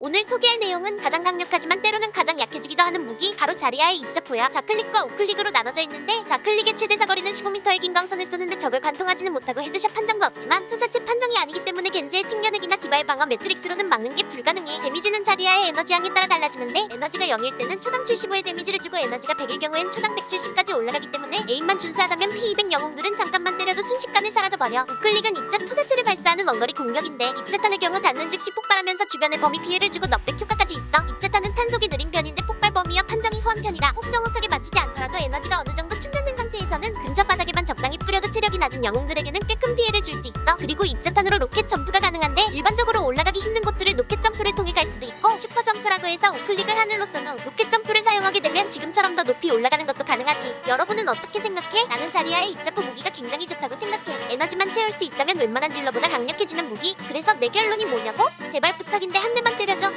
오늘 소개할 내용은 가장 강력하지만 때로는 가장 약해지기도 하는 무기 바로 자리아의 입자포야. 좌클릭과 우클릭으로 나눠져 있는데 좌클릭의 최대 사거리는 15m의 긴광선을 쏘는데 적을 관통하지는 못하고 헤드샷 판정도 없지만 투사체 판정이 아니기 때문에 겐지의 튕겨내기나 디바의 방어 매트릭스로는 막는 게 불가능해. 데미지는 자리아의 에너지 양에 따라 달라지는데 에너지가 0일 때는 초당 75의 데미지를 주고 에너지가 100일 경우엔 초당 170까지 올라가기 때문에 에임만 준수하다면 P200 영웅들은 잠깐만 순식간에 사라져버려. 우클릭은 입자 투사체를 발사하는 원거리 공격인데 입자탄의 경우 닿는 즉시 폭발하면서 주변에 범위 피해를 주고 넉백 효과까지 있어. 입자탄은 탄속이 느린 편인데 폭발 범위와 판정이 후한 편이라 꼭 정확하게 맞추지 않더라도 에너지가 어느 정도 충전된 상태에서는 근처 바닥에만 적당히 뿌려도 체력이 낮은 영웅들에게는 꽤 큰 피해를 줄 수 있어. 그리고 입자탄으로 로켓 점프가 가능한데 일반적으로 올라가기 힘든 곳들을 로켓 점프를 통해 갈 수도 있고 슈퍼 점프라고 해서 우클릭을 하늘로 쏜후 로켓 점프를 사용하게 되면 지금처럼 더 높이 올라가는 것도 가능하지 여러분은 어떻게 생각해? 나는 자리아의 입자포 무기가 굉장히 좋다고 생각해 에너지만 채울 수 있다면 웬만한 딜러보다 강력해지는 무기 그래서 내 결론이 뭐냐고? 제발 부탁인데 한 대만 때려줘